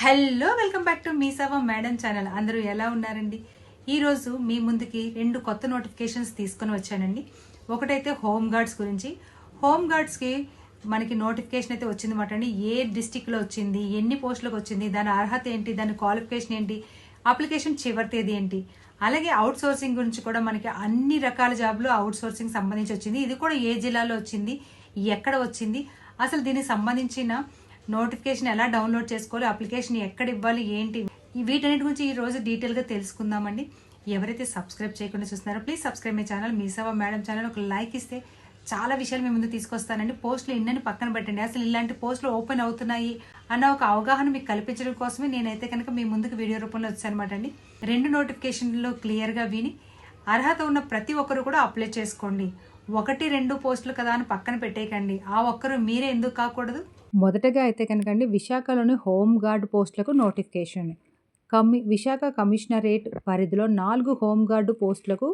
Hello welcome back to మీ సవ madam channel. అందరూ ఎలా ఉన్నారండి? ఈరోజు మీ ముందుకి రెండు కొత్త నోటిఫికేషన్స్ తీసుకొని వచ్చానండి. ఒకటైతే హోమ్ గార్డ్స్ గురించి. హోమ్ గార్డ్స్కి మనకి నోటిఫికేషన్ అయితే వచ్చిందన్నమాట అండి. ఏ డిస్టిక్లో వచ్చింది ఎన్ని పోస్టులకు వచ్చింది దాని అర్హత ఏంటి దాని క్వాలిఫికేషన్ ఏంటి అప్లికేషన్ చివరి తేదీ ఏంటి అలాగే అవుట్ సోర్సింగ్ గురించి కూడా మనకి అన్ని రకాల జాబ్లు అవుట్ సోర్సింగ్ సంబంధించి వచ్చింది. ఇది కూడా ఏ జిల్లాలో వచ్చింది ఎక్కడ వచ్చింది అసలు దీనికి సంబంధించిన నోటిఫికేషన్ ఎలా డౌన్లోడ్ చేసుకోవాలి అప్లికేషన్ ఎక్కడ ఇవ్వాలి ఏంటి? వీటన్నిటి గురించి ఈ రోజు డీటెయిల్గా తెలుసుకుందామండి. ఎవరైతే సబ్స్క్రైబ్ చేయకుండా చూస్తున్నారో ప్లీజ్ సబ్స్క్రైబ్ మై ఛానల్ మీ సభ మేడం ఛానల్ ఒక లైక్ ఇస్తే చాలా విషయాలు మీ ముందు తీసుకొస్తానండి. పోస్టులు ఎన్నని పక్కన పెట్టండి. అసలు ఇలాంటి పోస్టులు ఓపెన్ అవుతున్నాయి అన్న ఒక అవగాహన మీకు కల్పించడం కోసమే నేనైతే కనుక మీ ముందుకు వీడియో రూపంలో వచ్చానమాట అండి. రెండు నోటిఫికేషన్లు క్లియర్గా విని అర్హత ఉన్న ప్రతి ఒక్కరు కూడా అప్లై చేసుకోండి. ఒకటి రెండు పోస్టులు కదా అని పక్కన పెట్టేయకండి. ఆ ఒక్కరు మీరే ఎందుకు కాకూడదు? మొదటగా అయితే కనుకండి విశాఖలోని హోమ్ గార్డ్ పోస్టులకు నోటిఫికేషన్. కమి విశాఖ కమిషనరేట్ పరిధిలో నాలుగు హోమ్ గార్డు పోస్టులకు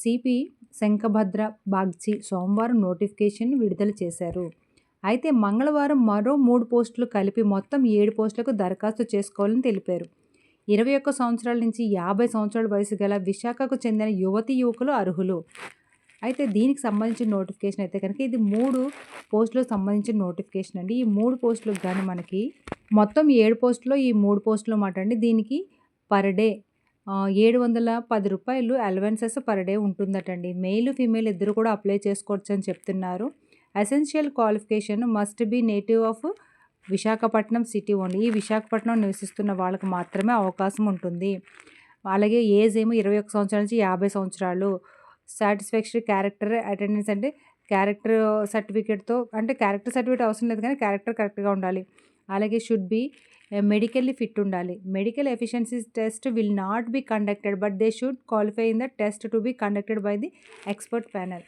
సిపి శంఖభద్ర బాగ్చి సోమవారం నోటిఫికేషన్ విడుదల చేశారు. అయితే మంగళవారం మరో మూడు పోస్టులు కలిపి మొత్తం ఏడు పోస్టులకు దరఖాస్తు చేసుకోవాలని తెలిపారు. ఇరవై ఒక్క సంవత్సరాల నుంచి యాభై సంవత్సరాల వయసు గల విశాఖకు చెందిన యువతి యువకులు అర్హులు. అయితే దీనికి సంబంధించిన నోటిఫికేషన్ అయితే కనుక ఇది మూడు పోస్టులకు సంబంధించిన నోటిఫికేషన్ అండి. ఈ మూడు పోస్టులకు కానీ మనకి మొత్తం ఏడు పోస్టులో ఈ మూడు పోస్టులు మాట అండి. దీనికి పర్ డే ఏడు వందల పది రూపాయలు అలవెన్సెస్ పర్ డే ఉంటుందటండి మెయిల్ ఫీమేల్ ఇద్దరు కూడా అప్లై చేసుకోవచ్చు అని చెప్తున్నారు. Essential qualification must be native of Visakhapatnam city only. ఈ విశాఖపట్నం నివసిస్తున్న వాళ్ళకి మాత్రమే అవకాశం ఉంటుంది. అలాగే ఏజ్ ఏమో ఇరవై ఒక సంవత్సరాల నుంచి యాభై సంవత్సరాలు. సాటిస్ఫాక్షరీ క్యారెక్టర్ అటెండెన్స్ అంటే క్యారెక్టర్ సర్టిఫికేట్తో అంటే క్యారెక్టర్ సర్టిఫికేట్ అవసరం లేదు కానీ క్యారెక్టర్ కరెక్ట్గా ఉండాలి. అలాగే షుడ్ బి మెడికల్లీ ఫిట్ ఉండాలి. Medical efficiency test will not be conducted but they should qualify in the test to be conducted by the expert panel.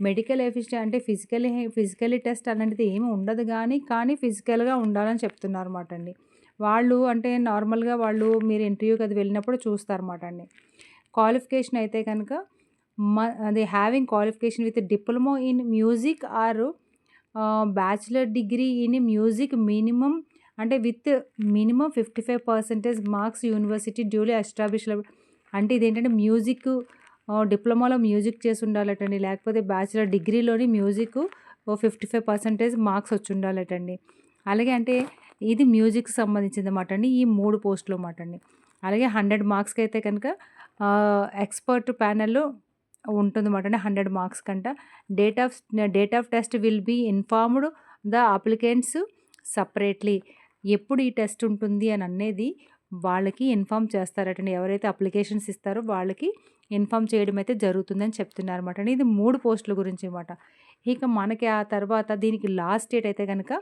Medical efficient అంటే ఫిజికలీ ఫిజికలీ టెస్ట్ అలాంటిది ఏమి ఉండదు కానీ కానీ ఫిజికల్గా ఉండాలని చెప్తున్నారు అన్నమాట అండి. వాళ్ళు అంటే నార్మల్గా వాళ్ళు మీరు ఇంటర్వ్యూకి అది వెళ్ళినప్పుడు చూస్తారన్నమాట అండి. క్వాలిఫికేషన్ అయితే కనుక మ having qualification with diploma in music or bachelor degree in music minimum అంటే with minimum fifty five percentage marks university duly establish అంటే ఇదేంటంటే మ్యూజిక్ డిప్లొమాలో మ్యూజిక్ చేసి ఉండాలటండి. లేకపోతే bachelor డిగ్రీలోని music fifty five percentage marks వచ్చి ఉండాలటండి. అలాగే అంటే ఇది మ్యూజిక్కి సంబంధించింది అన్నమాట అండి. ఈ మూడు పోస్టులు అన్నమాట అండి. అలాగే హండ్రెడ్ మార్క్స్కి అయితే కనుక ఎక్స్పర్ట్ ప్యానెల్లో ఉంటుందన్నమాట అంటే హండ్రెడ్ మార్క్స్ కంట. Date of date of test will be informed the applicants separately ఎప్పుడు ఈ టెస్ట్ ఉంటుంది అని అనేది వాళ్ళకి ఇన్ఫామ్ చేస్తారటండి. ఎవరైతే అప్లికేషన్స్ ఇస్తారో వాళ్ళకి ఇన్ఫామ్ చేయడం అయితే జరుగుతుందని చెప్తున్నారు అనమాట ఇది మూడు పోస్టుల గురించి అనమాట ఇక మనకి ఆ తర్వాత దీనికి లాస్ట్ డేట్ అయితే కనుక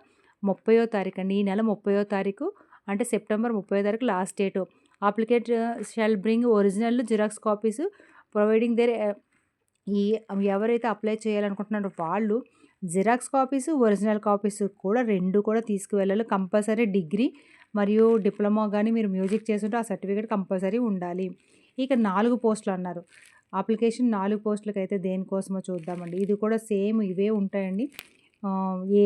ముప్పయో తారీఖు అండి. ఈ నెల ముప్పయో తారీఖు అంటే సెప్టెంబర్ ముప్పై తారీఖు last date applicant shall bring original xerox copies providing there ఈ ఎవరైతే అప్లై చేయాలనుకుంటున్నారో వాళ్ళు జిరాక్స్ కాపీస్ ఒరిజినల్ కాపీస్ కూడా రెండు కూడా తీసుకువెళ్ళాలి. కంపల్సరీ డిగ్రీ మరియు డిప్లొమా కానీ మీరు మ్యూజిక్ చేస్తుంటే ఆ సర్టిఫికేట్ కంపల్సరీ ఉండాలి. ఇక నాలుగు పోస్టులు అన్నారు. అప్లికేషన్ నాలుగు పోస్టులకు అయితే దేనికోసమో చూద్దామండి. ఇది కూడా సేమ్ ఇవే ఉంటాయండి.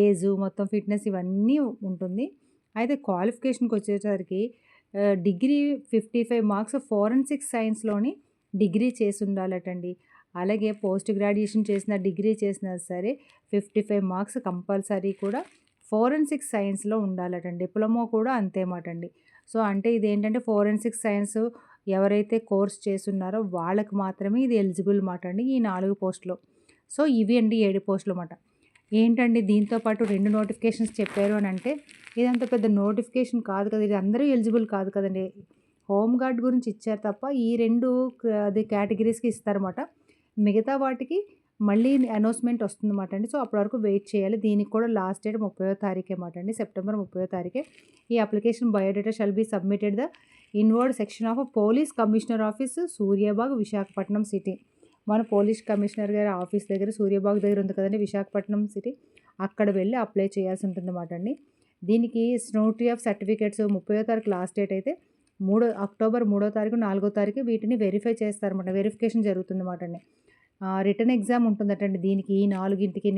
ఏజ్ మొత్తం ఫిట్నెస్ ఇవన్నీ ఉంటుంది. అయితే క్వాలిఫికేషన్కి వచ్చేసరికి degree fifty five marks forensic సైన్స్లోని degree చేసి ఉండాలటండి. అలాగే పోస్ట్ గ్రాడ్యుయేషన్ చేసిన డిగ్రీ చేసినా సరే ఫిఫ్టీ ఫైవ్ మార్క్స్ కంపల్సరీ కూడా ఫోరెన్సిక్ సైన్స్లో ఉండాలటండి. డిప్లొమా కూడా అంతేమాట అండి సో అంటే ఇది ఏంటంటే ఫోరెన్సిక్ సైన్స్ ఎవరైతే కోర్స్ చేస్తున్నారో వాళ్ళకి మాత్రమే ఇది ఎలిజిబుల్ మాట అండి ఈ నాలుగు పోస్టులు. సో ఇవి అండి ఏడు పోస్టులు అన్నమాట ఏంటండి దీంతో పాటు రెండు నోటిఫికేషన్స్ చెప్పారు అని అంటే ఇదంత పెద్ద నోటిఫికేషన్ కాదు కదా ఇది అందరూ ఎలిజిబుల్ కాదు కదండి. హోమ్ గార్డ్ గురించి ఇచ్చారు తప్ప ఈ రెండు అది కేటగిరీస్కి ఇస్తారన్నమాట మిగతా వాటికి మళ్ళీ అనౌన్స్మెంట్ వస్తుందన్నమాట అండి. సో అప్పటి వరకు వెయిట్ చేయాలి. దీనికి కూడా లాస్ట్ డేట్ ముప్పయో తారీఖే మాట అండి. సెప్టెంబర్ ముప్పయో తారీఖే. ఈ application biodata shall be submitted the inward section of police commissioner office Suryabagh Visakhapatnam city మన పోలీస్ కమిషనర్ గారి ఆఫీస్ దగ్గర సూర్యాబాగ్ దగ్గర ఉంది కదండి విశాఖపట్నం సిటీ అక్కడ వెళ్ళి అప్లై చేయాల్సి ఉంటుందన్నమాట అండి. దీనికి స్నోటరీ ఆఫ్ సర్టిఫికేట్స్ ముప్పయో తారీఖు లాస్ట్ డేట్ అయితే మూడో అక్టోబర్ మూడో తారీఖు నాలుగో తారీఖు వీటిని వెరిఫై చేస్తారన్నమాట. వెరిఫికేషన్ జరుగుతుందన్నమాట అండి. రిటర్న్ ఎగ్జామ్ ఉంటుందటండి. దీనికి ఈ నాలుగింటికి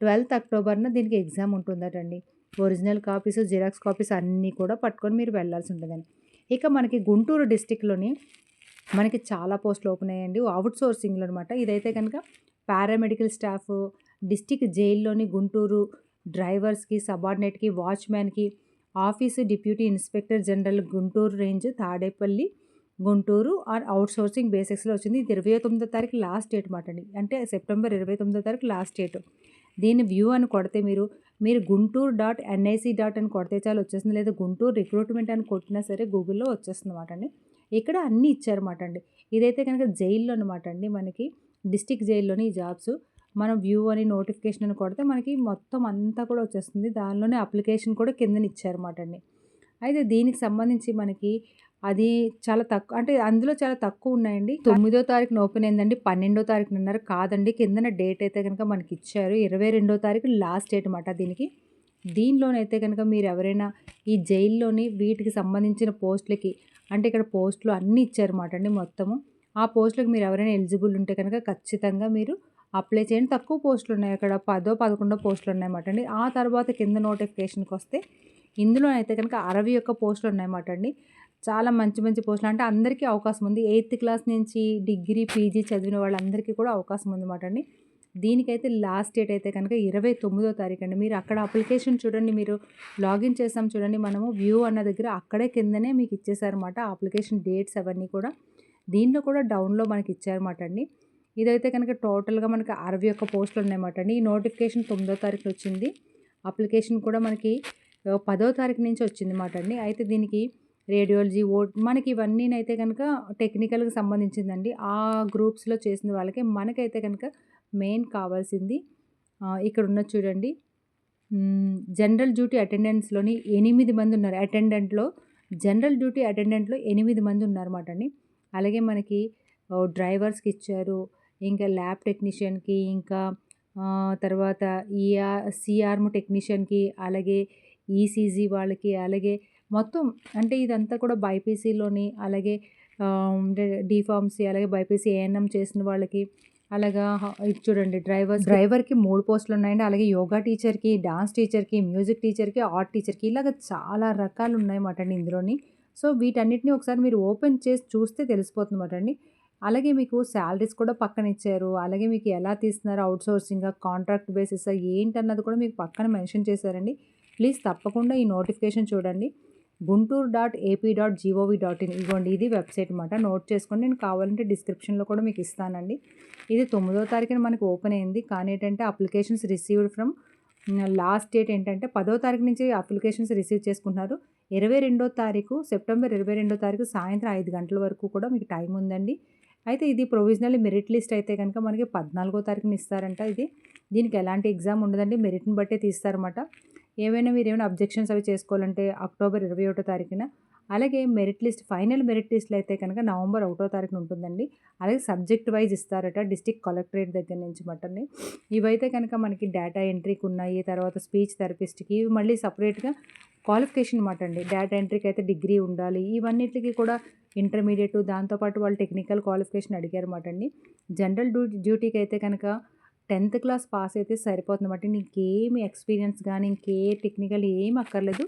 ట్వెల్త్ అక్టోబర్న దీనికి ఎగ్జామ్ ఉంటుందటండి. ఒరిజినల్ కాపీస్ జిరాక్స్ కాపీస్ అన్నీ కూడా పట్టుకొని మీరు వెళ్ళాల్సి ఉంటుందండి. ఇక మనకి గుంటూరు డిస్టిక్లోని మనకి చాలా పోస్టులు ఓపెన్ అయ్యాయండి. అవుట్ సోర్సింగ్లో అనమాట ఇదైతే కనుక పారామెడికల్ స్టాఫ్ డిస్టిక్ జైల్లోని గుంటూరు డ్రైవర్స్కి సబార్డినేట్కి వాచ్మ్యాన్కి office deputy inspector general Guntur range Tadepalli Guntur are outsourcing బేసిక్స్లో వచ్చింది. ఇది ఇరవై తొమ్మిదో తారీఖు లాస్ట్ డేట్ మాట అండి. అంటే సెప్టెంబర్ ఇరవై తొమ్మిదో తారీఖు లాస్ట్ డేట్. దీన్ని వ్యూ అని కొడితే మీరు మీరు గుంటూరు డాట్ ఎన్ఐసి డాట్ అని కొడితే చాలు వచ్చేస్తుంది. లేదా గుంటూరు రిక్రూట్మెంట్ అని కొట్టినా సరే గూగుల్లో వచ్చేస్తుంది అనమాట అండి. ఇక్కడ అన్నీ ఇచ్చారన్నమాట అండి. ఇదైతే కనుక జైల్లో అనమాట అండి మనకి. డిస్టిక్ జైల్లోని ఈ జాబ్స్. మనం వ్యూ అని నోటిఫికేషన్ అని కొడితే మనకి మొత్తం అంతా కూడా వచ్చేస్తుంది. దానిలోనే అప్లికేషన్ కూడా కిందన ఇచ్చారన్నమాట అండి. అయితే దీనికి సంబంధించి మనకి అది చాలా తక్కువ అంటే అందులో చాలా తక్కువ ఉన్నాయండి. తొమ్మిదో తారీఖున ఓపెన్ అయిందండి పన్నెండో తారీఖున అన్నారు. కాదండి కిందన డేట్ అయితే కనుక మనకి ఇచ్చారు ఇరవై రెండో తారీఖు లాస్ట్ డేట్ అనమాట దీనికి. దీనిలోనైతే కనుక మీరు ఎవరైనా ఈ జైల్లోని వీటికి సంబంధించిన పోస్టులకి అంటే ఇక్కడ పోస్టులు అన్నీ ఇచ్చారన్నమాట అండి మొత్తము. ఆ పోస్టులకు మీరు ఎవరైనా ఎలిజిబుల్ ఉంటే కనుక ఖచ్చితంగా మీరు అప్లై చేయండి. తక్కువ పోస్టులు ఉన్నాయి అక్కడ పదో పదకొండో పోస్టులు ఉన్నాయన్నమాట అండి. ఆ తర్వాత కింద నోటిఫికేషన్కి వస్తే ఇందులో అయితే కనుక అరవై ఒక్క పోస్టులు ఉన్నాయన్నమాట అండి. చాలా మంచి మంచి పోస్టులు. అంటే అందరికీ అవకాశం ఉంది. ఎయిత్ క్లాస్ నుంచి డిగ్రీ పీజీ చదివిన వాళ్ళందరికీ కూడా అవకాశం ఉందన్నమాట అండి. దీనికైతే లాస్ట్ డేట్ అయితే కనుక ఇరవై తొమ్మిదో తారీఖు అండి మీరు అక్కడ అప్లికేషన్ చూడండి మీరు లాగిన్ చేసాం చూడండి మనము వ్యూ అన్న దగ్గర అక్కడే కిందనే మీకు ఇచ్చేసారన్నమాట అప్లికేషన్ డేట్స్ అవన్నీ కూడా. దీనిలో కూడా డౌన్లో మనకి ఇచ్చారన్నమాట అండి. ఇదైతే కనుక టోటల్గా మనకి అరవై ఒక్క పోస్టులు ఉన్నాయన్నమాట అండి. ఈ నోటిఫికేషన్ తొమ్మిదో తారీఖు వచ్చింది. అప్లికేషన్ కూడా మనకి పదో తారీఖు నుంచి వచ్చింది అన్నమాట అండి. అయితే దీనికి రేడియాలజీ ఓ మనకి ఇవన్నీనైతే కనుక టెక్నికల్కి సంబంధించిందండి. ఆ గ్రూప్స్లో చేసిన వాళ్ళకి మనకైతే కనుక మెయిన్ కావాల్సింది ఇక్కడ ఉన్న చూడండి. జనరల్ డ్యూటీ అటెండెన్స్లోని ఎనిమిది మంది ఉన్నారు. అటెండెంట్లో జనరల్ డ్యూటీ అటెండెంట్లో ఎనిమిది మంది ఉన్నారన్నమాట అండి. అలాగే మనకి డ్రైవర్స్కి ఇచ్చారు ఇంకా ల్యాబ్ టెక్నీషియన్కి ఇంకా తర్వాత ఈఆర్ సిఆర్మ్ టెక్నీషియన్కి అలాగే ఈసీజీ వాళ్ళకి అలాగే మొత్తం అంటే ఇదంతా కూడా బైపీసీలోని అలాగే డిఫార్మసీ అలాగే బైపీసీ ఏఎన్ఎం చేసిన వాళ్ళకి అలాగా ఇది చూడండి డ్రైవర్ డ్రైవర్కి మూడు పోస్టులు ఉన్నాయండి. అలాగే యోగా టీచర్కి డాన్స్ టీచర్కి మ్యూజిక్ టీచర్కి ఆర్ట్ టీచర్కి ఇలాగ చాలా రకాలు ఉన్నాయన్నమాట అండి ఇందులోని. సో వీటన్నిటిని ఒకసారి మీరు ఓపెన్ చేసి చూస్తే తెలిసిపోతుందన్నమాట అండి అలాగే మీకు శాలరీస్ కూడా పక్కన ఇచ్చారు అలాగే మీకు ఎలా తీస్తున్నారు అవుట్ సోర్సింగ్ కాంట్రాక్ట్ బేసిస్ ఏంటన్నది కూడా మీకు పక్కన మెన్షన్ చేశారండి. ప్లీజ్ తప్పకుండా ఈ నోటిఫికేషన్ చూడండి. Guntur dot AP dot GOV dot in ఇదిగోండి ఇది వెబ్సైట్ అనమాట నోట్ చేసుకొని నేను కావాలంటే డిస్క్రిప్షన్లో కూడా మీకు ఇస్తానండి. ఇది తొమ్మిదో తారీఖున మనకి ఓపెన్ అయింది. కానీ ఏంటంటే applications received from last date ఏంటంటే పదో తారీఖు నుంచి అప్లికేషన్స్ రిసీవ్ చేసుకుంటున్నారు. ఇరవై రెండో తారీఖు సెప్టెంబర్ ఇరవై రెండో తారీఖు సాయంత్రం ఐదు గంటల వరకు కూడా మీకు టైం ఉందండి. అయితే ఇది ప్రొవిజనల్ మెరిట్ లిస్ట్ అయితే కనుక మనకి పద్నాలుగో తారీఖున ఇస్తారంట ఇది. దీనికి ఎలాంటి ఎగ్జామ్ ఉండదండి. మెరిట్ని బట్టే తీస్తారన్నమాట. ఏమైనా మీరు ఏమైనా అబ్జెక్షన్స్ అవి చేసుకోవాలంటే అక్టోబర్ ఇరవై ఒకటో తారీఖున అలాగే మెరిట్ లిస్ట్ ఫైనల్ మెరిట్ లిస్ట్లో అయితే కనుక నవంబర్ ఒకటో తారీఖున ఉంటుందండి. అలాగే సబ్జెక్ట్ వైజ్ ఇస్తారట డిస్టిక్ కలెక్టరేట్ దగ్గర నుంచి మటన్ని. ఇవైతే కనుక మనకి డేటా ఎంట్రీకి ఉన్నాయి తర్వాత స్పీచ్ థెరపిస్ట్కి ఇవి మళ్ళీ సపరేట్గా క్వాలిఫికేషన్ అనమాట అండి. డేటా ఎంట్రీకి అయితే డిగ్రీ ఉండాలి. ఇవన్నిటికి కూడా ఇంటర్మీడియట్ దాంతోపాటు వాళ్ళు టెక్నికల్ క్వాలిఫికేషన్ అడిగారు అనమాట అండి. జనరల్ డ్యూ డ్యూటీకి అయితే కనుక టెన్త్ క్లాస్ పాస్ అయితే సరిపోతుంది అన్నమాట. నీకేమి ఎక్స్పీరియన్స్ కానీ ఇంకే టెక్నికల్ ఏమి అక్కర్లేదు.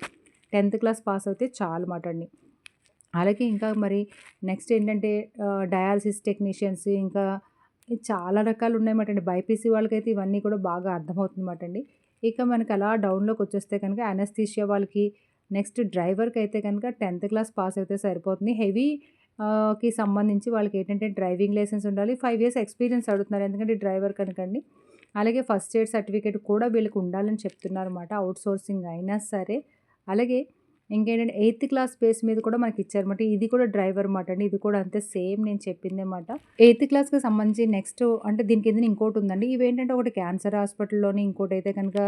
టెన్త్ క్లాస్ పాస్ అయితే చాలు మాట అండి. అలాగే ఇంకా మరి నెక్స్ట్ ఏంటంటే డయాలసిస్ టెక్నీషియన్స్ ఇంకా చాలా రకాలు ఉన్నాయన్నమాట అండి. బైపీసీ వాళ్ళకైతే ఇవన్నీ కూడా బాగా అర్థమవుతుందన్నమాట అండి. ఇక మనకి అలా డౌన్లోకి వచ్చేస్తే కనుక అనస్థీషియా వాళ్ళకి నెక్స్ట్ డ్రైవర్కి అయితే కనుక టెన్త్ క్లాస్ పాస్ అయితే సరిపోతుంది. హెవీ కి సంబంధించి వాళ్ళకి ఏంటంటే డ్రైవింగ్ లైసెన్స్ ఉండాలి. ఫైవ్ ఇయర్స్ ఎక్స్పీరియన్స్ అడుగుతున్నారు. ఎందుకంటే డ్రైవర్ కనుకండి. అలాగే ఫస్ట్ ఎయిడ్ సర్టిఫికేట్ కూడా వీళ్ళకి ఉండాలని చెప్తున్నారు అనమాట అవుట్ సోర్సింగ్ అయినా సరే. అలాగే ఇంకేంటంటే ఎయిత్ క్లాస్ బేస్ మీద కూడా మనకి ఇచ్చారన్నమాట. ఇది కూడా డ్రైవర్ మాట అండి. ఇది కూడా అంతే సేమ్ నేను చెప్పింది అనమాట ఎయిత్ క్లాస్కి సంబంధించి నెక్స్ట్ అంటే దీని కింద ఇంకోటి ఉందండి. ఇవి ఏంటంటే ఒకటి క్యాన్సర్ హాస్పిటల్లోని ఇంకోటి అయితే కనుక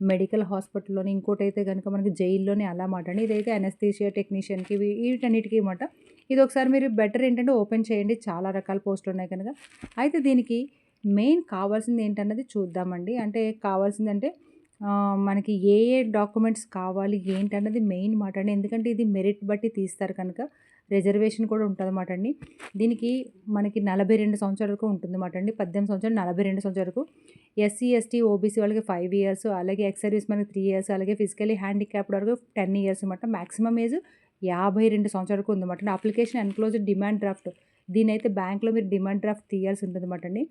మెడికల్ హాస్పిటల్లోని ఇంకోటి అయితే కనుక మనకి జైల్లోనే అలా మాట అండి. ఇదైతే అనస్థీషియా టెక్నీషియన్కి ఇవి వీటన్నిటికీ మాట. ఇది ఒకసారి మీరు బెటర్ ఏంటంటే ఓపెన్ చేయండి చాలా రకాల పోస్టులు ఉన్నాయి కనుక. అయితే దీనికి మెయిన్ కావాల్సింది ఏంటన్నది చూద్దామండి. అంటే కావాల్సిందంటే మనకి ఏ ఏ డాక్యుమెంట్స్ కావాలి ఏంటి అన్నది మెయిన్ మాట అండి. ఎందుకంటే ఇది మెరిట్ బట్టి తీస్తారు కనుక రిజర్వేషన్ కూడా ఉంటదన్నమాట అండి. దీనికి మనకి 42 సంవత్సరాల వరకు ఉంటుందన్నమాట అండి. 18 సంవత్సరాలు 42 సంవత్సరాల వరకు. ఎస్సీ, ఎస్టీ, ఓబీసీ వాళ్ళకి ఫైవ్ ఇయర్స్ అలాగే ఎక్స్ సర్వీస్ మ్యాన్‌కి 3 ఇయర్స్ అలాగే ఫిజికలీ హ్యాండిక్యాప్డ్ వరకు 10 ఇయర్స్ అనమాట మాక్సిమం ఏజ్ 52 సంవత్సరాల వరకు ఉందన్నమాట. అప్లికేషన్ ఎన్‌క్లోజ్డ్ డిమాండ్ డ్రాఫ్ట్ దీన్నైతే బ్యాంక్‌లో మీరు డిమాండ్ డ్రాఫ్ట్ తీయాల్సి ఉంటుందన్నమాట అండి.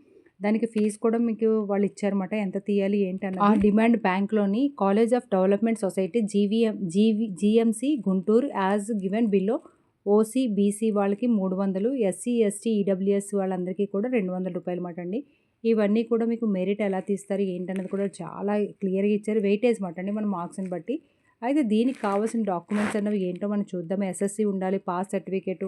దానికి ఫీజ్ కూడా మీకు వాళ్ళు ఇచ్చారన్నమాట. ఎంత తీయాలి ఏంటన్నది. ఆ demand బ్యాంక్‌లోని college of development society GVM GV GMC Guntur as given below OC, BC వాళ్ళకి 300 ఎస్సీ, ఎస్టీ, ఈడబ్ల్యూఎస్ వాళ్ళందరికీ కూడా రూ. 200 మాట అండి. ఇవన్నీ కూడా మీకు మెరిట్ ఎలా తీస్తారు ఏంటన్నది కూడా చాలా క్లియర్‌గా ఇచ్చారు. వెయిటేజ్ మాట అండి మన మార్క్స్‌ని బట్టి. అయితే దీనికి కావాల్సిన డాక్యుమెంట్స్ అన్నవి ఏంటో మనం చూద్దాం. ఎస్ఎస్సీ ఉండాలి, పాస్ సర్టిఫికేటు,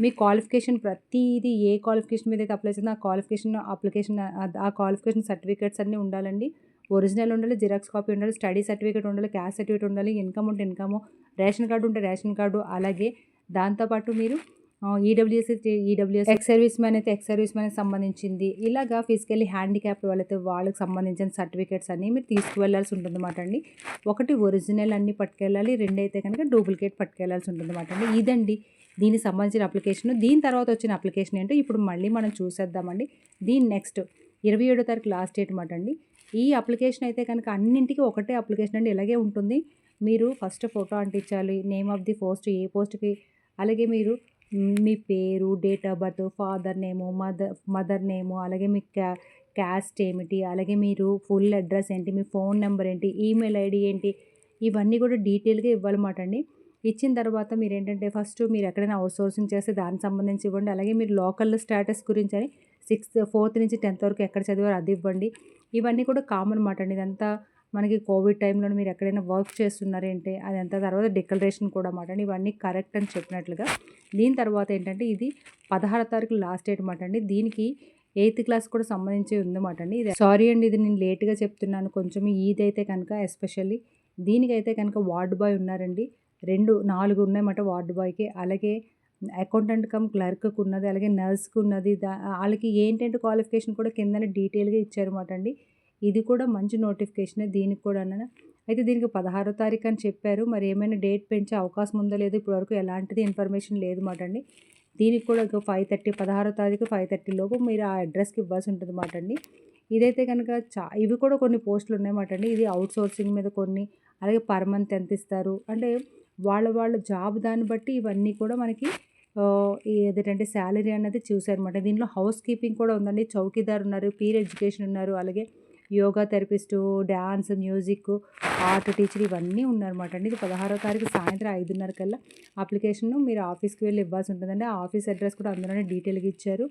మీ క్వాలిఫికేషన్ ప్రతిదీ ఏ క్వాలిఫికేషన్ మీద అయితే అప్లై చేసిందో ఆ క్వాలిఫికేషన్ అప్లికేషన్ ఆ క్వాలిఫికేషన్ సర్టిఫికేట్స్ అన్నీ ఉండాలండి. ఒరిజినల్ ఉండాలి, జిరాక్స్ కాపీ ఉండాలి, స్టడీ సర్టిఫికేట్ ఉండాలి, క్యాస్ట్ సర్టిఫికేట్ ఉండాలి, ఇన్‌కమ్ ఉంటే ఇన్‌కమ్, రేషన్ కార్డు ఉంటే రేషన్ కార్డు అలాగే దాంతో పాటు మీరు EWS EWS, ex service man అయితే ఎక్స్ సర్వీస్ మ్యాన్ సంబంధించింది. ఇలాగా ఫిజికల్లీ హ్యాండిక్యాప్ వాళ్ళైతే వాళ్ళకి సంబంధించిన సర్టిఫికేట్స్ అన్నీ మీరు తీసుకువెళ్ళాల్సి ఉంటుందన్నమాట అండి. ఒకటి ఒరిజినల్ అన్నీ పట్టుకెళ్ళాలి. రెండైతే కనుక డూప్లికేట్ పట్టుకెళ్ళాల్సి ఉంటుందన్నమాట అండి. ఇదండి దీనికి సంబంధించిన అప్లికేషన్. దీని తర్వాత వచ్చిన అప్లికేషన్ ఏంటో ఇప్పుడు మళ్ళీ మనం చూసేద్దామండి. దీని నెక్స్ట్ 27 తారీఖు లాస్ట్ డేట్ మాట అండి. ఈ అప్లికేషన్ అయితే కనుక అన్నింటికి ఒకటే అప్లికేషన్ అండి. ఇలాగే ఉంటుంది. మీరు ఫస్ట్ ఫోటో అంటించాలి. నేమ్ ఆఫ్ ది పోస్ట్ ఏ పోస్ట్‌కి అలాగే మీరు మీ పేరు, date of birth, father name, mother mother name అలాగే మీ క్యా క్యాస్ట్ ఏమిటి, అలాగే మీరు ఫుల్ అడ్రస్ ఏంటి, మీ ఫోన్ నెంబర్ ఏంటి, ఈమెయిల్ ఐడి ఏంటి ఇవన్నీ కూడా డీటెయిల్‌గా ఇవ్వాలన్నమాట అండి. ఇచ్చిన తర్వాత మీరు ఏంటంటే ఫస్ట్ మీరు ఎక్కడైనా అవుట్ సోర్సింగ్ చేస్తే దానికి సంబంధించి ఇవ్వండి. అలాగే మీరు లోకల్ స్టేటస్ గురించి అని సిక్స్త్ ఫోర్త్ నుంచి 10థ్ వరకు ఎక్కడ చదివారో అది ఇవ్వండి. ఇవన్నీ కూడా కామన్ మాట అండి. ఇదంతా మనకి కోవిడ్ టైంలో మీరు ఎక్కడైనా వర్క్ చేస్తున్నారేంటి అంత తర్వాత డిక్లరేషన్ కూడా మాట అండి. ఇవన్నీ కరెక్ట్ అని చెప్పినట్లుగా. దీని తర్వాత ఏంటంటే ఇది 16 తారీఖు లాస్ట్ డేట్ మాట అండి. దీనికి ఎయిత్ క్లాస్ కూడా సంబంధించి ఉందన్నమాట అండి. ఇది సారీ అండి ఇది నేను లేట్‌గా చెప్తున్నాను కొంచెం ఈద్ అయితే కనుక ఎస్పెషల్లీ దీనికైతే కనుక వార్డ్ బాయ్ ఉన్నారండి. 2 4 ఉన్నాయన్నమాట వార్డ్ బాయ్‌కి. అలాగే అకౌంటెంట్ కమ్ క్లర్క్‌కి ఉన్నది. అలాగే నర్స్‌కి ఉన్నది. దా వాళ్ళకి ఏంటంటే క్వాలిఫికేషన్ కూడా కిందనే డీటెయిల్‌గా ఇచ్చారన్నమాట అండి. ఇది కూడా మంచి నోటిఫికేషనే దీనికి కూడా అయితే దీనికి 16 తారీఖు అని చెప్పారు. మరి ఏమైనా డేట్ పెంచే అవకాశం ఉందో లేదో ఇప్పటివరకు ఎలాంటిది ఇన్ఫర్మేషన్ లేదు మాట అండి. దీనికి కూడా ఒక ఫైవ్ థర్టీ పదహారో తారీఖు 5:30 లోపు మీరు ఆ అడ్రస్‌కి ఇవ్వాల్సి ఉంటుంది మాట అండి. ఇదైతే కనుక చా ఇవి కూడా కొన్ని పోస్టులు ఉన్నాయన్నమాట అండి. ఇది అవుట్ సోర్సింగ్ మీద కొన్ని అలాగే పర్ మంత్ ఎంత ఇస్తారు అంటే వాళ్ళ వాళ్ళ జాబ్ దాన్ని బట్టి ఇవన్నీ కూడా మనకి ఏదంటే శాలరీ అనేది అన్నది చూసారన్నమాట. దీనిలో హౌస్ కీపింగ్ కూడా ఉందండి. చౌకీదార్ ఉన్నారు, పీర్ ఎడ్యుకేషన్ ఉన్నారు, అలాగే yoga therapist, dance music, art teacher ఇవన్నీ ఉన్నారన్నమాట అండి. ఇది 16 తారీఖు సాయంత్రం 5:30 కల్లా అప్లికేషన్ మీరు ఆఫీస్‌కి వెళ్ళి ఇవ్వాల్సి ఉంటుందండి. ఆఫీస్ అడ్రస్ కూడా అందులోనే డీటెయిల్‌గా ఇచ్చారు.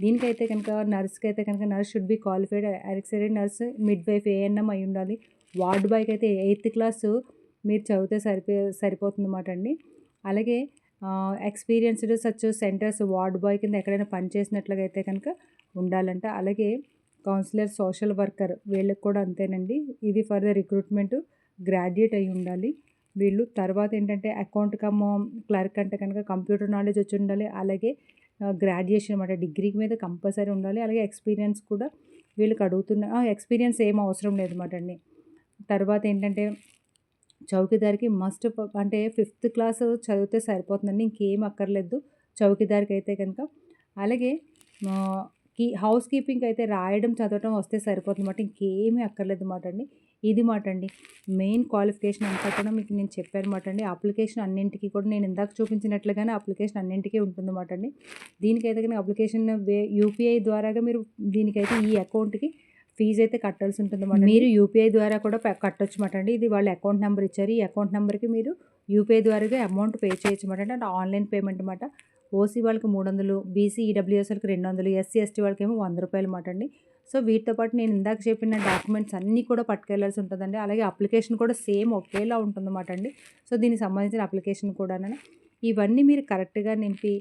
దీనికైతే కనుక నర్స్కి అయితే కనుక nurse should be qualified x-ray nurse, midwife ANM అయి ఉండాలి. వార్డ్ బాయ్‌కి అయితే ఎయిత్ క్లాసు మీరు చదివితే సరిపో సరిపోతుందన్నమాట అండి. అలాగే experienced such centres ward boy కింద ఎక్కడైనా పని చేసినట్లుగా అయితే కనుక ఉండాలంట. అలాగే కౌన్సిలర్, సోషల్ వర్కర్ వీళ్ళకి కూడా అంతేనండి. ఇది ఫర్ ద రిక్రూట్‌మెంట్ గ్రాడ్యుయేట్ అయి ఉండాలి. వీళ్ళు తర్వాత ఏంటంటే అకౌంట్ కమ్ క్లర్క్ అంటే కనుక కంప్యూటర్ నాలెడ్జ్ వచ్చి ఉండాలి. అలాగే గ్రాడ్యుయేషన్ అన్నమాట డిగ్రీ మీద కంపల్సరీ ఉండాలి. అలాగే ఎక్స్‌పీరియన్స్ కూడా వీళ్ళకి అడుగుతున్న ఆ! ఎక్స్‌పీరియన్స్ ఏం అవసరం లేదు అనమాట అండి. తర్వాత ఏంటంటే చౌకీదారికి మస్ట్ అంటే ఫిఫ్త్ క్లాస్ చదివితే సరిపోతుందండి. ఇంకేం అక్కర్లేదు చౌకీదారికి అయితే కనుక. అలాగే కీ హౌస్ కీపింగ్ అయితే రాయడం, చదవటం వస్తే సరిపోతుంది మాట ఇంకేమీ అక్కర్లేదు మాట అండి. ఇది మాట అండి. మెయిన్ క్వాలిఫికేషన్ అంతా కూడా మీకు నేను చెప్పానమాట అండి. అప్లికేషన్ అన్నింటికి కూడా నేను ఇందాక చూపించినట్లుగానే అప్లికేషన్ అన్నింటికి మాట అండి. దీనికైతే కానీ అప్లికేషన్ వే యూపీఐ ద్వారాగా మీరు దీనికైతే ఈ అకౌంట్‌కి ఫీజు అయితే కట్టాల్సి ఉంటుందన్నమాట. మీరు యూపీఐ ద్వారా కూడా కట్టొచ్చు మాట అండి. ఇది వాళ్ళ అకౌంట్ నెంబర్ ఇచ్చారు. ఈ అకౌంట్ నెంబర్‌కి మీరు యూపీఐ ద్వారాగా అమౌంట్ పే చేయొచ్చన్నమాట. అంటే ఆన్‌లైన్ పేమెంట్ మాట. ఓసీ వాళ్ళకి 300, బీసీ, ఈడబ్ల్యూఎస్ వాళ్ళకి 200, ఎస్సీ, ఎస్టీ వాళ్ళకేమో రూ. 100 మాట అండి. సో వీటితో పాటు నేను ఇందాక చెప్పిన డాక్యుమెంట్స్ అన్నీ కూడా పట్టుకెళ్ళాల్సి ఉంటుందండి. అలాగే అప్లికేషన్ కూడా సేమ్ ఒకేలా ఉంటుందన్నమాట అండి. సో దీనికి సంబంధించిన అప్లికేషన్ కూడా ఇవన్నీ మీరు కరెక్ట్‌గా నింపి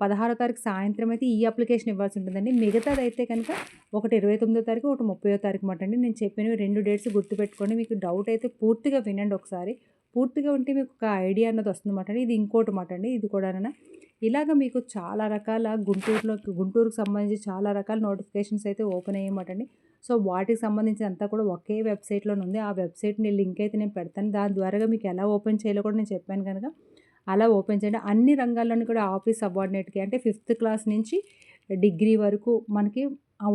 16 తారీఖు సాయంత్రం అయితే ఈ అప్లికేషన్ ఇవ్వాల్సి ఉంటుందండి. మిగతాదైతే కనుక ఒకటి 29 తారీఖు, ఒకటి 30 తారీఖు మాట అండి. నేను చెప్పినవి రెండు డేట్స్ గుర్తుపెట్టుకోండి. మీకు డౌట్ అయితే పూర్తిగా వినండి ఒకసారి. పూర్తిగా ఉంటే మీకు ఒక ఐడియా అన్నది వస్తుందన్నమాట అండి. ఇది ఇంకోటి మాట అండి. ఇది కూడా ఇలాగ మీకు చాలా రకాల గుంటూరులో గుంటూరుకు సంబంధించి చాలా రకాల నోటిఫికేషన్స్ అయితే ఓపెన్ అయ్యమాటండి సో వాటికి సంబంధించి అంతా కూడా ఒకే వెబ్సైట్లోనే ఉంది. ఆ వెబ్సైట్ని లింక్ అయితే నేను పెడతాను. దాని ద్వారా మీకు ఎలా ఓపెన్ చేయాలో కూడా నేను చెప్పాను కనుక అలా ఓపెన్ చేయండి. అన్ని రంగాల్లోని కూడా ఆఫీస్ సబార్డినేట్కి అంటే ఫిఫ్త్ క్లాస్ నుంచి డిగ్రీ వరకు మనకి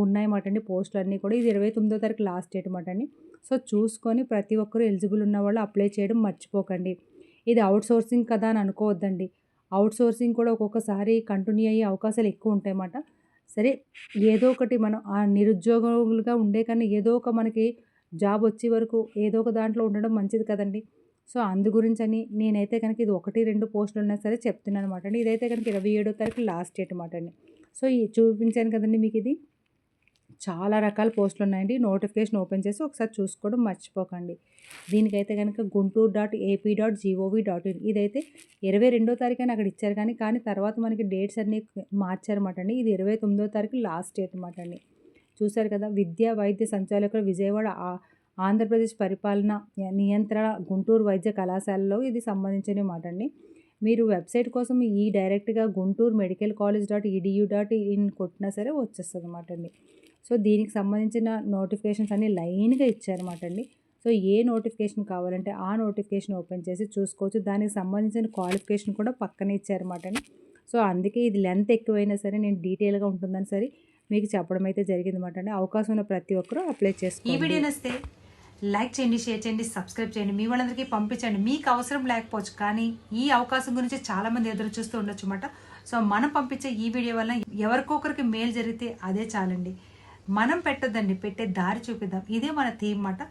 ఉన్నాయన్నమాట అండి పోస్టులు అన్నీ కూడా ఇది ఇరవై తొమ్మిదో తారీఖు లాస్ట్ డేట్ అనమాట అండి సో చూసుకొని ప్రతి ఒక్కరు ఎలిజిబుల్ ఉన్న వాళ్ళు అప్లై చేయడం మర్చిపోకండి. ఇది అవుట్ సోర్సింగ్ కదా అని అనుకోవద్దండి. అవుట్ సోర్సింగ్ కూడా ఒక్కొక్కసారి కంటిన్యూ అయ్యే అవకాశాలు ఎక్కువ ఉంటాయన్నమాట సరే ఏదో ఒకటి మనం ఆ నిరుద్యోగులుగా ఉండే కన్నా ఏదో ఒక మనకి జాబ్ వచ్చే వరకు ఏదో ఒక దాంట్లో ఉండడం మంచిది కదండి. సో అందు గురించి అని నేనైతే కనుక ఇది ఒకటి రెండు పోస్టులు ఉన్నా సరే చెప్తున్నాను అనమాట అండి. ఇదైతే కనుక ఇరవై ఏడో తారీఖు లాస్ట్ డేట్ అనమాట అండి. సో ఈ చూపించాను కదండి మీకు ఇది చాలా రకాల పోస్టులు ఉన్నాయండి నోటిఫికేషన్ ఓపెన్ చేసి ఒకసారి చూసుకోవడం మర్చిపోకండి. దీనికైతే కనుక Guntur dot AP dot GOV dot in ఇదైతే ఇరవై రెండో తారీఖు అక్కడ ఇచ్చారు కానీ కానీ తర్వాత మనకి డేట్స్ అన్నీ మార్చారన్నమాట అండి ఇది ఇరవై తొమ్మిదో తారీఖు లాస్ట్ డేట్ అనమాట అండి చూశారు కదా విద్యా వైద్య సంచాలకులు విజయవాడ ఆంధ్రప్రదేశ్ పరిపాలన నియంత్రణ గుంటూరు వైద్య కళాశాలలో ఇది సంబంధించిన మాట అండి మీరు వెబ్సైట్ కోసం ఈ డైరెక్ట్గా Guntur medical college dot EDU dot in కొట్టినా సరే వచ్చేస్తుంది అనమాట అండి సో దీనికి సంబంధించిన నోటిఫికేషన్స్ అన్ని లైన్గా ఇచ్చారన్నమాట అండి. సో ఏ నోటిఫికేషన్ కావాలంటే ఆ నోటిఫికేషన్ ఓపెన్ చేసి చూసుకోవచ్చు. దానికి సంబంధించిన క్వాలిఫికేషన్ కూడా పక్కనే ఇచ్చారన్నమాట అండి. సో అందుకే ఇది లెంత్ ఎక్కువైనా సరే నేను డీటెయిల్గా ఉంటుందని సరే మీకు చెప్పడం అయితే జరిగింది అనమాట అండి. అవకాశం ఉన్న ప్రతి ఒక్కరూ అప్లై ఈ వీడియో వస్తే లైక్ చేయండి షేర్ చేయండి సబ్స్క్రైబ్ చేయండి. మీ వాళ్ళందరికీ పంపించండి. మీకు అవసరం లేకపోవచ్చు కానీ ఈ అవకాశం గురించి చాలామంది ఎదురు చూస్తూ ఉండొచ్చు అన్నమాట. సో మనం పంపించే ఈ వీడియో వల్ల ఎవరికొకరికి మేలు జరిగితే అదే చాలండి. మనం పెట్టొద్దండి పెట్టే దారి చూపిద్దాం. ఇదే మన థీమ్ మాట